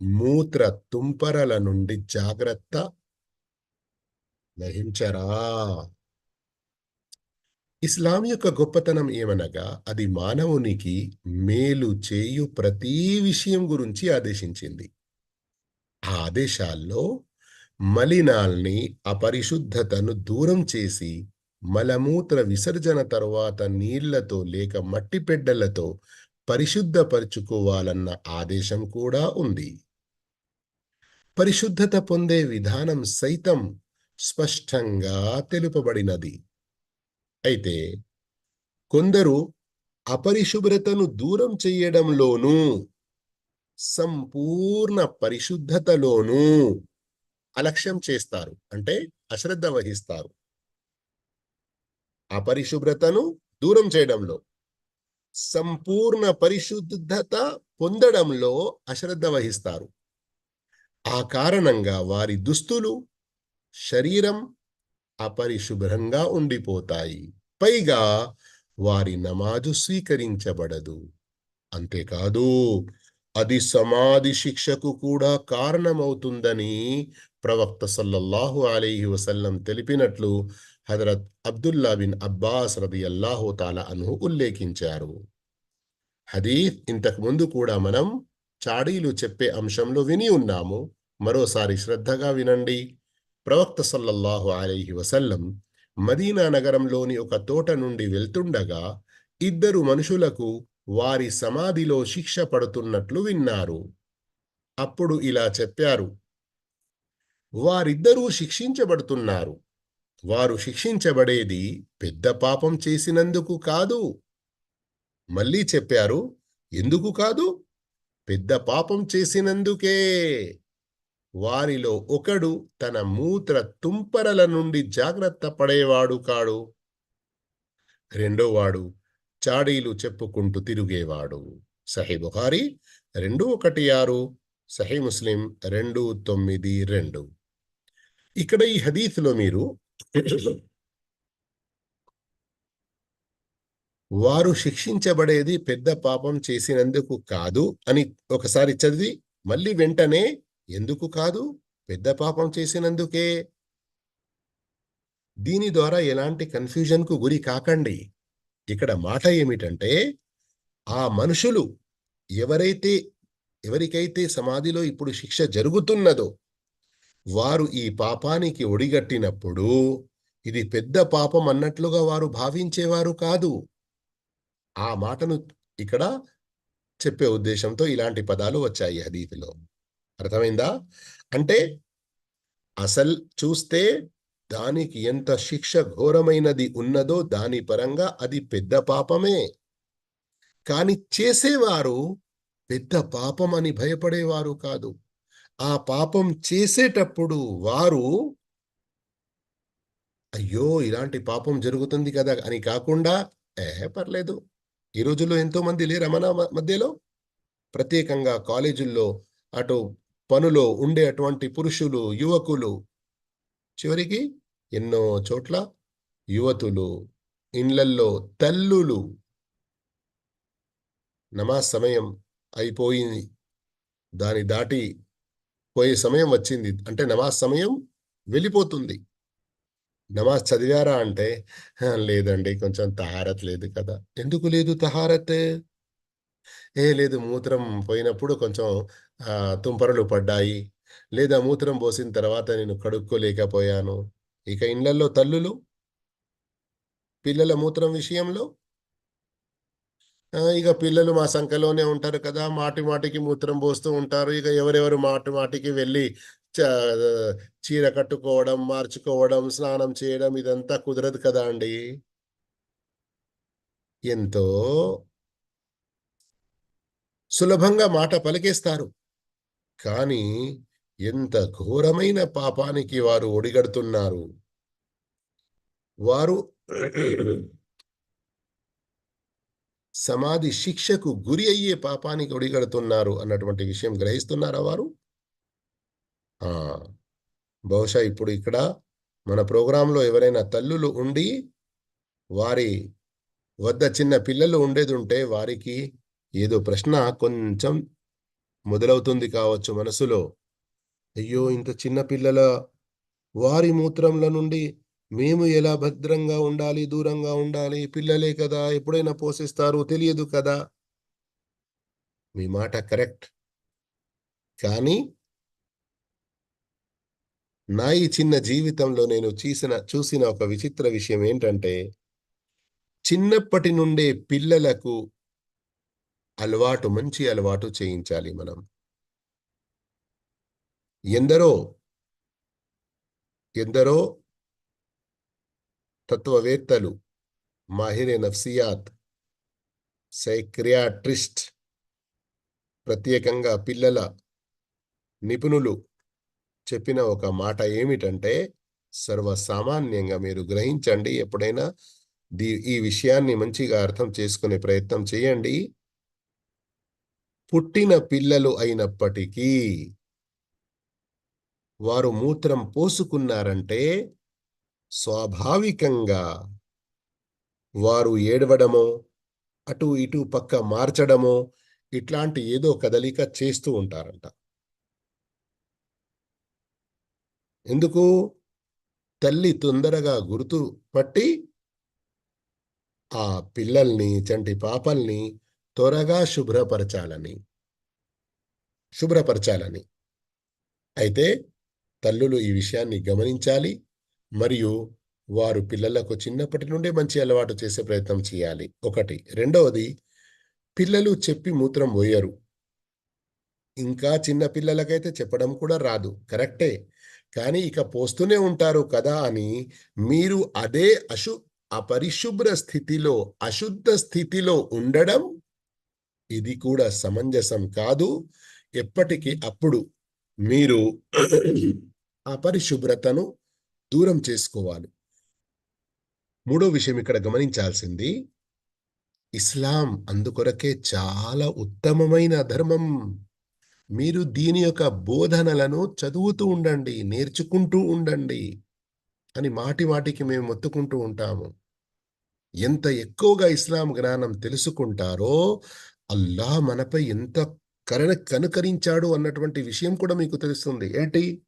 మూత్ర తుంపరల నుండి జాగ్రత్త వహించరా ఇస్లాం యొక్క గొప్పతనం ఏమనగా అది మానవునికి మేలు చేయు ప్రతి విషయం గురించి ఆదేశించింది. ఆ ఆదేశాల్లో మలినాల్ని అపరిశుద్ధతను దూరం చేసి మలమూత్ర విసర్జన తరువాత నీళ్ళతో లేక మట్టి పెడ్డలతో పరిశుద్ధపరుచుకోవాలన్న ఆదేశం కూడా ఉంది. పరిశుద్ధత పొందే విధానం సైతం స్పష్టంగా తెలుపబడినది. అయితే కొందరు అపరిశుభ్రతను దూరం చెయ్యడంలోనూ సంపూర్ణ పరిశుద్ధతలోనూ అలక్ష్యం చేస్తారు అంటే అశ్రద్ధ వహిస్తారు. అపరిశుభ్రతను దూరం చేయడంలో సంపూర్ణ పరిశుద్ధత పొందడంలో అశ్రద్ధ వహిస్తారు. ఆ కారణంగా వారి దుస్తులు శరీరం అపరిశుభ్రంగా ఉండిపోతాయి. పైగా వారి నమాజు స్వీకరించబడదు. అంతేకాదు అది సమాధి శిక్షకు కూడా కారణమవుతుందని ప్రవక్త సల్లల్లాహు అలీహి వసల్లం తెలిపినట్లు హజరత్ అబ్దుల్లా బిన్ అబ్బాస్ రది అల్లాహు తాలా అను ఉల్లేఖించారు. హదీఫ్ ఇంతకు ముందు కూడా మనం చాడీలు చెప్పే అంశంలో విని ఉన్నాము. మరోసారి శ్రద్ధగా వినండి. ప్రవక్త సల్లల్లాహు అలైహి వసల్లం మదీనా నగరంలోని ఒక తోట నుండి వెళ్తుండగా ఇద్దరు మనుషులకు వారి సమాధిలో శిక్ష పడుతున్నట్లు విన్నారు. అప్పుడు ఇలా చెప్పారు. వారిద్దరూ శిక్షించబడుతున్నారు. వారు శిక్షించబడేది పెద్ద పాపం చేసినందుకు కాదు. మళ్ళీ చెప్పారు ఎందుకు కాదు? పెద్ద పాపం చేసినందుకే. వారిలో ఒకడు తన మూత్ర తుంపరల నుండి జాగ్రత్త పడేవాడు కాడు. రెండోవాడు చాడీలు చెప్పుకుంటూ తిరిగేవాడు. సహీ బుహారి రెండు ఒకటి ఆరు సహీ ముస్లిం రెండు తొమ్మిది రెండు. ఇక్కడ ఈ హదీఫ్లో మీరు వారు శిక్షించబడేది పెద్ద పాపం చేసినందుకు కాదు అని ఒకసారి చదివి మళ్ళీ వెంటనే ఎందుకు కాదు? పెద్ద పాపం చేసినందుకే. దీని ద్వారా ఎలాంటి కన్ఫ్యూజన్కు గురి కాకండి. ఇక్కడ మాట ఏమిటంటే ఆ మనుషులు ఎవరైతే ఎవరికైతే సమాధిలో ఇప్పుడు శిక్ష జరుగుతున్నదో వారు ఈ పాపానికి ఒడిగట్టినప్పుడు ఇది పెద్ద పాపం అన్నట్లుగా వారు భావించేవారు కాదు. ఆ మాటను ఇక్కడ చెప్పే ఉద్దేశంతో ఇలాంటి పదాలు వచ్చాయి హదీఫ్లో అర్థమైందా? అంటే అసలు చూస్తే దానికి ఎంత శిక్ష ఘోరమైనది ఉన్నదో దాని పరంగా అది పెద్ద పాపమే. కాని చేసేవారు పెద్ద పాపం అని భయపడేవారు కాదు. ఆ పాపం చేసేటప్పుడు వారు అయ్యో ఇలాంటి పాపం జరుగుతుంది కదా అని కాకుండా ఏ పర్లేదు. ఈ రోజుల్లో ఎంతో మంది లేరా మన మధ్యలో? ప్రత్యేకంగా కాలేజీల్లో అటు పనులో ఉండే అటువంటి పురుషులు యువకులు. చివరికి ఎన్నో చోట్ల యువతులు ఇండ్లల్లో తల్లులు. నమాజ్ సమయం అయిపోయింది. దాని దాటి పోయే సమయం వచ్చింది. అంటే నమాజ్ సమయం వెళ్ళిపోతుంది. నమాజ్ చదివారా అంటే? లేదండి. కొంచెం తహారత్ లేదు కదా. ఎందుకు లేదు తహారత్? ఏ లేదు మూత్రం పోయినప్పుడు కొంచెం తుంపరలు పడ్డాయి. లేదా మూత్రం పోసిన తర్వాత నేను కడుక్కోలేకపోయాను. ఇక ఇళ్ళలో తల్లులు? పిల్లల మూత్రం విషయంలో? ఇక పిల్లలు మా సంఖ్యలోనే ఉంటారు కదా. మాటి మాటికి మూత్రం పోస్తూ ఉంటారు. ఇక ఎవరెవరు మాటి మాటికి వెళ్ళి చీర కట్టుకోవడం మార్చుకోవడం స్నానం చేయడం ఇదంతా కుదరదు కదా అండి. ఎంతో సులభంగా మాట పలికేస్తారు. కానీ ఎంత ఘోరమైన పాపానికి వారు ఒడిగడుతున్నారు. వారు సమాధి శిక్షకు గురి అయ్యే పాపానికి ఒడిగడుతున్నారు అన్నటువంటి విషయం గ్రహిస్తున్నారా వారు? బహుశా ఇప్పుడు ఇక్కడ మన ప్రోగ్రాంలో ఎవరైనా తల్లులు ఉండి వారి వద్ద చిన్న పిల్లలు ఉండేది ఉంటే వారికి ఏదో ప్రశ్న కొంచెం మొదలవుతుంది కావచ్చు మనసులో. అయ్యో ఇంత చిన్న పిల్లల వారి మూత్రంల నుండి మేము ఎలా భద్రంగా ఉండాలి దూరంగా ఉండాలి? పిల్లలే కదా ఎప్పుడైనా పోషిస్తారు? తెలియదు కదా. మీ మాట కరెక్ట్. కానీ నా ఈ చిన్న జీవితంలో నేను చూసిన చూసిన ఒక విచిత్ర విషయం ఏంటంటే చిన్నప్పటి నుండే పిల్లలకు అలవాటు మంచి అలవాటు చేయించాలి మనం. ఎందరో ఎందరో తత్వవేత్తలు మాహిరే నఫ్సియాత్ సైక్రియాట్రిస్ట్ ప్రత్యేకంగా పిల్లల నిపుణులు చెప్పిన ఒక మాట ఏమిటంటే సర్వసామాన్యంగా మీరు గ్రహించండి ఎప్పుడైనా దీ ఈ విషయాన్ని మంచిగా అర్థం చేసుకునే ప్రయత్నం చేయండి. పుట్టిన పిల్లలు అయినప్పటికీ వారు మూత్రం పోసుకున్నారంటే స్వాభావికంగా వారు ఏడవడమో అటు ఇటు పక్క మార్చడమో ఇట్లాంటి ఏదో కదలిక చేస్తూ ఉంటారంట. ఎందుకు? తల్లి తొందరగా గుర్తు పట్టి ఆ పిల్లల్ని చంటి పాపల్ని త్వరగా శుభ్రపరచాలని. శుభ్రపరచాలని. అయితే తల్లులు ఈ విషయాన్ని గమనించాలి మరియు వారు పిల్లలకు చిన్నప్పటి నుండే మంచి అలవాటు చేసే ప్రయత్నం చేయాలి. ఒకటి. రెండవది పిల్లలు చెప్పి మూత్రం పోయరు. ఇంకా చిన్న పిల్లలకైతే చెప్పడం కూడా రాదు. కరెక్టే. కానీ ఇక పోస్తూనే ఉంటారు కదా అని మీరు అదే అశు అపరిశుభ్ర స్థితిలో అశుద్ధ స్థితిలో ఉండడం ఇది కూడా సమంజసం కాదు. ఎప్పటికీ అప్పుడు మీరు అపరిశుభ్రతను దూరం చేసుకోవాలి. మూడో విషయం ఇక్కడ గమనించాల్సింది. ఇస్లాం అందుకొరకే చాలా ఉత్తమమైన ధర్మం. మీరు దీని యొక్క బోధనలను చదువుతూ ఉండండి నేర్చుకుంటూ ఉండండి అని మాటి మాటికి మేము మొత్తుకుంటూ ఉంటాము. ఎంత ఎక్కువగా ఇస్లాం జ్ఞానం తెలుసుకుంటారో అల్లా మనపై ఎంత కరణ కనుకరించాడు అన్నటువంటి విషయం కూడా మీకు తెలుస్తుంది. ఏంటి?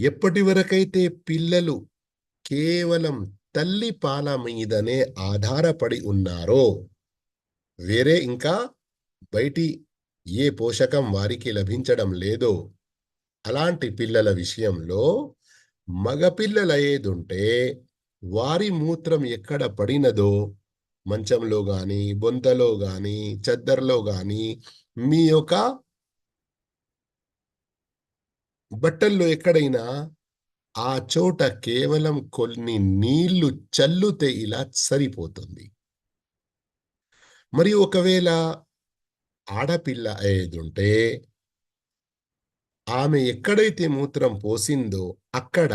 ఎప్పటి వరకైతే పిల్లలు కేవలం తల్లి పాల మీదనే ఆధారపడి ఉన్నారో వేరే ఇంకా బయటి ఏ పోషకం వారికి లభించడం లేదో అలాంటి పిల్లల విషయంలో మగపిల్లలయ్యేదుంటే వారి మూత్రం ఎక్కడ పడినదో మంచంలో గాని బొంతలో గాని చద్దర్లో గాని మీ యొక్క బట్టల్లో ఎక్కడైనా ఆ చోట కేవలం కొన్ని నీళ్ళు చల్లుతే ఇలా సరిపోతుంది. మరి ఒకవేళ ఆడపిల్ల అయ్యేదుంటే ఆమె ఎక్కడైతే మూత్రం పోసిందో అక్కడ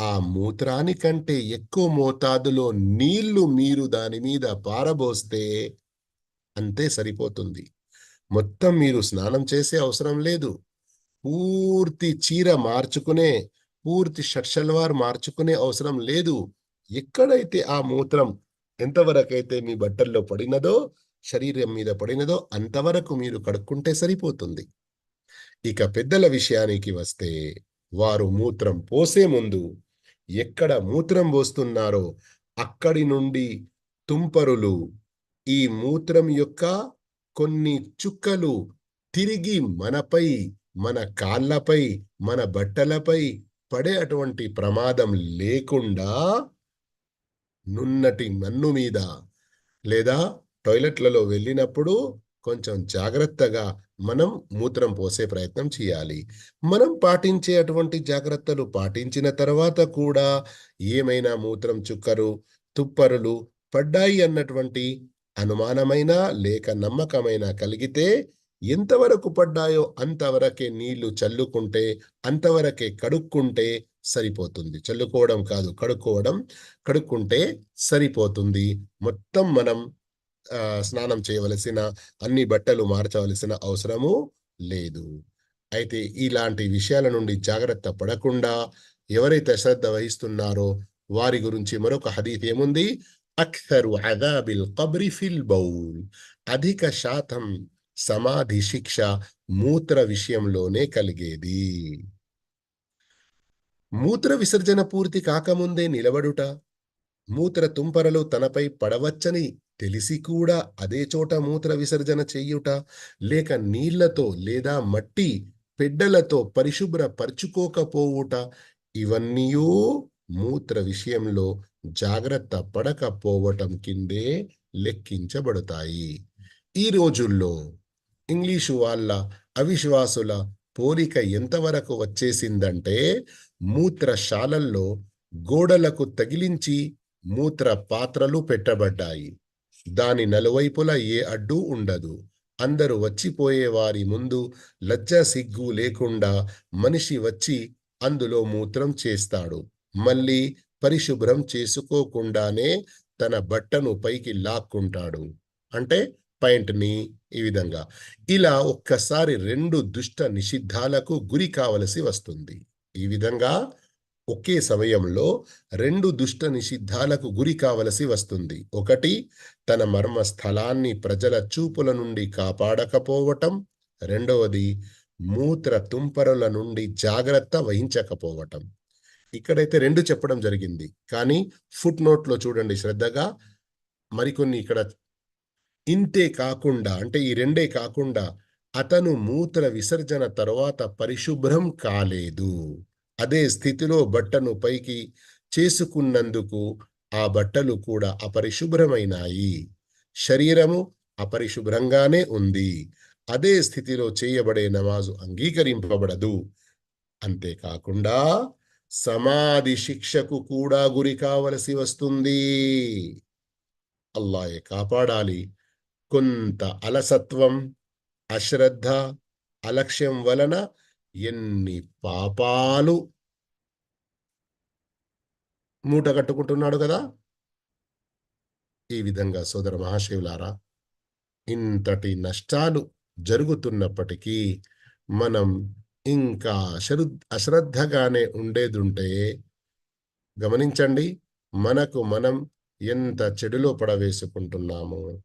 ఆ మూత్రానికంటే ఎక్కువ మోతాదులో నీళ్ళు మీరు దాని మీద పారబోస్తే అంతే సరిపోతుంది. మొత్తం మీరు స్నానం చేసే అవసరం లేదు. పూర్తి చీర మార్చుకునే పూర్తి షట్షల్వార్ మార్చుకునే అవసరం లేదు. ఎక్కడైతే ఆ మూత్రం ఎంతవరకైతే మీ బట్టల్లో పడినదో శరీరం మీద పడినదో అంతవరకు మీరు కడుక్కుంటే సరిపోతుంది. ఇక పెద్దల విషయానికి వస్తే వారు మూత్రం పోసే ముందు ఎక్కడ మూత్రం పోస్తున్నారో అక్కడి నుండి తుంపరులు ఈ మూత్రం యొక్క కొన్ని చుక్కలు తిరిగి మనపై మన కాళ్ళపై మన బట్టలపై పడే అటువంటి ప్రమాదం లేకుండా నున్నటి మన్ను మీద లేదా టాయిలెట్లలో వెళ్ళినప్పుడు కొంచెం జాగ్రత్తగా మనం మూత్రం పోసే ప్రయత్నం చేయాలి. మనం పాటించే అటువంటి జాగ్రత్తలు పాటించిన తర్వాత కూడా ఏమైనా మూత్రం చుక్కరు తుప్పరులు పడ్డాయి అన్నటువంటి అనుమానమైన లేక నమ్మకమైన కలిగితే ఎంతవరకు పడ్డాయో అంతవరకే నీళ్ళు చల్లుకుంటే అంతవరకే కడుక్కుంటే సరిపోతుంది. చల్లుకోవడం కాదు కడుక్కోవడం కడుక్కుంటే సరిపోతుంది. మొత్తం మనం స్నానం చేయవలసిన అన్ని బట్టలు మార్చవలసిన అవసరము లేదు. అయితే ఇలాంటి విషయాల నుండి జాగ్రత్త పడకుండా ఎవరైతే శ్రద్ధ వహిస్తున్నారో వారి గురించి మరొక హదీఫ్ ఏముంది? అక్సరు అదాబిల్ కబ్రి ఫిల్ బౌల్. అధిక శాతం సమాధి శిక్ష మూత్ర విషయంలోనే కలిగేది. మూత్ర విసర్జన పూర్తి కాకముందే నిలబడుట. మూత్ర తుంపరలు తనపై పడవచ్చని తెలిసి కూడా అదే చోట మూత్ర విసర్జన చెయ్యుట లేక నీళ్ళతో లేదా మట్టి పెడ్డలతో పరిశుభ్ర పరుచుకోకపోవుట ఇవన్నీయూ మూత్ర విషయంలో జాగ్రత్త పడకపోవటం కిందే లెక్కించబడతాయి. ఈ రోజుల్లో ఇంగ్లీషు వాళ్ళ అవిశ్వాసుల పోలిక ఎంతవరకు వచ్చేసిందంటే మూత్రశాలల్లో గోడలకు తగిలించి మూత్ర పాత్రలు పెట్టబడ్డాయి. దాని నలువైపులా ఏ అడ్డు ఉండదు. అందరూ వచ్చిపోయే వారి ముందు లజ్జ సిగ్గు లేకుండా మనిషి వచ్చి అందులో మూత్రం చేస్తాడు. మళ్ళీ పరిశుభ్రం చేసుకోకుండానే తన బట్టను పైకి లాక్కుంటాడు. అంటే పాయింట్ని ఈ విధంగా. ఇలా ఒక్కసారి రెండు దుష్ట నిషిద్ధాలకు గురి కావలసి వస్తుంది. ఈ విధంగా ఒకే సమయంలో రెండు దుష్ట నిషిద్ధాలకు గురి కావలసి వస్తుంది. ఒకటి తన మర్మ స్థలాన్ని ప్రజల చూపుల నుండి కాపాడకపోవటం. రెండవది మూత్ర తుంపరుల నుండి జాగ్రత్త వహించకపోవటం. ఇక్కడైతే రెండు చెప్పడం జరిగింది. కానీ ఫుట్ నోట్లో చూడండి శ్రద్ధగా. మరికొన్ని ఇక్కడ ఇంతే కాకుండా అంటే ఈ రెండే కాకుండా అతను మూత్ర విసర్జన తరువాత పరిశుభ్రం కాలేదు. అదే స్థితిలో బట్టను పైకి చేసుకున్నందుకు ఆ బట్టలు కూడా అపరిశుభ్రమైనాయి. శరీరము అపరిశుభ్రంగానే ఉంది. అదే స్థితిలో చేయబడే నమాజు అంగీకరింపబడదు. అంతేకాకుండా సమాధి శిక్షకు కూడా గురి కావలసి వస్తుంది. అల్లాయే కాపాడాలి. కొంత అలసత్వం అశ్రద్ధ అలక్ష్యం వలన ఎన్ని పాపాలు మూట కట్టుకుంటున్నాడు కదా? ఈ విధంగా సోదర మహాశివులారా ఇంతటి నష్టాలు జరుగుతున్నప్పటికీ మనం ఇంకా అశ్ర అశ్రద్ధగానే ఉండేదుంటే గమనించండి మనకు మనం ఎంత చెడులో పడవేసుకుంటున్నాము.